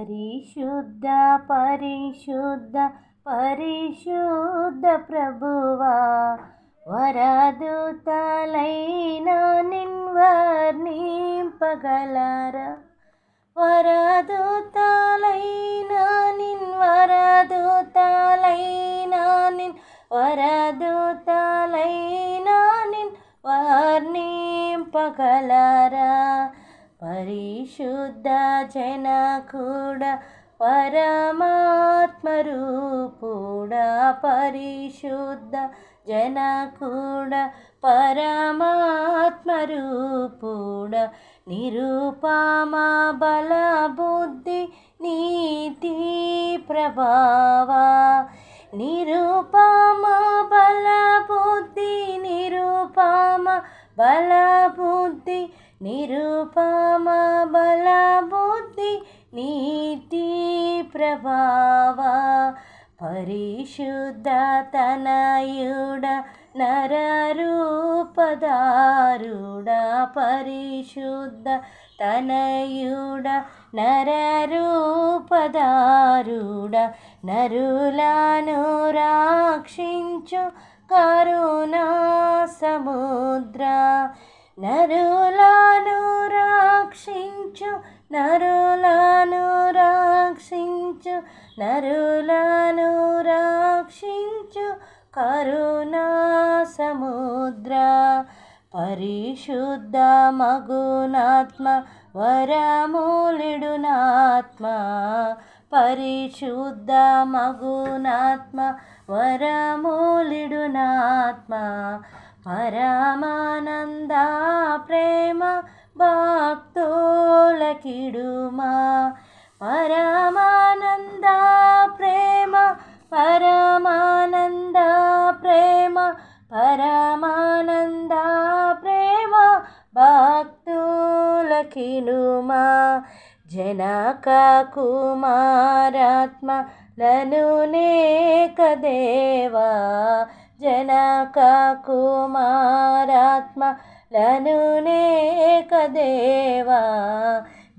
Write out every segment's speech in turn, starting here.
పరిశుద్ధ పరిశుద్ధ పరిశుద్ధ ప్రభువా. వరదూతలైన నిన్వర్ణింపగలరా వరదూతలైన నిన్ వరదూతలైన నిన్ వరదూతలైన నిన్ వర్ణింపగలరా. పరిశుద్ధ జన కూడా పరమాత్మరూపుడా పరిశుద్ధ జన కూడా పరమాత్మరూపుడా నిరుపమ బల బుద్ధి నీతి ప్రభావ. నిరుపమ బల బుద్ధి నిరుపమ బల బుద్ధి నిరుపమ బల బుద్ధి నీతి ప్రభావ పరిశుద్ధతనయుడ నరరూపదారుడ పరిశుద్ధ తనయుడ నరరూపదారుడ నరులను రాక్షించు కరుణా సముద్ర నరు నరులను రాక్షించు నరులను రాక్షించు. కరుణా సముద్ర పరిశుద్ధ మగునాత్మ వరమూలిడునాత్మ. పరిశుద్ధ మగునాత్మ వరమూలిడునాత్మ. పరమానంద ప్రేమ భక్తో పలకిడుమా పరమానంద ప్రేమ పరమానంద ప్రేమ పరమానంద ప్రేమ భక్తులకినుమా? జనక కుమారాత్మ లను దేవా జనక కుమారాత్మ లను దేవా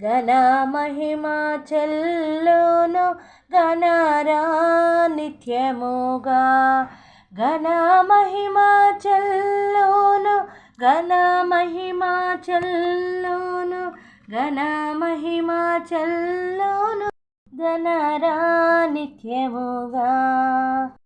ఘన మహిమా చెల్లును ఘనరా నిత్యముగా ఘన మహిమా చెల్లును ఘన మహిమా చెల్లును ఘన మహిమా చెల్లును ఘనరా నిత్యముగా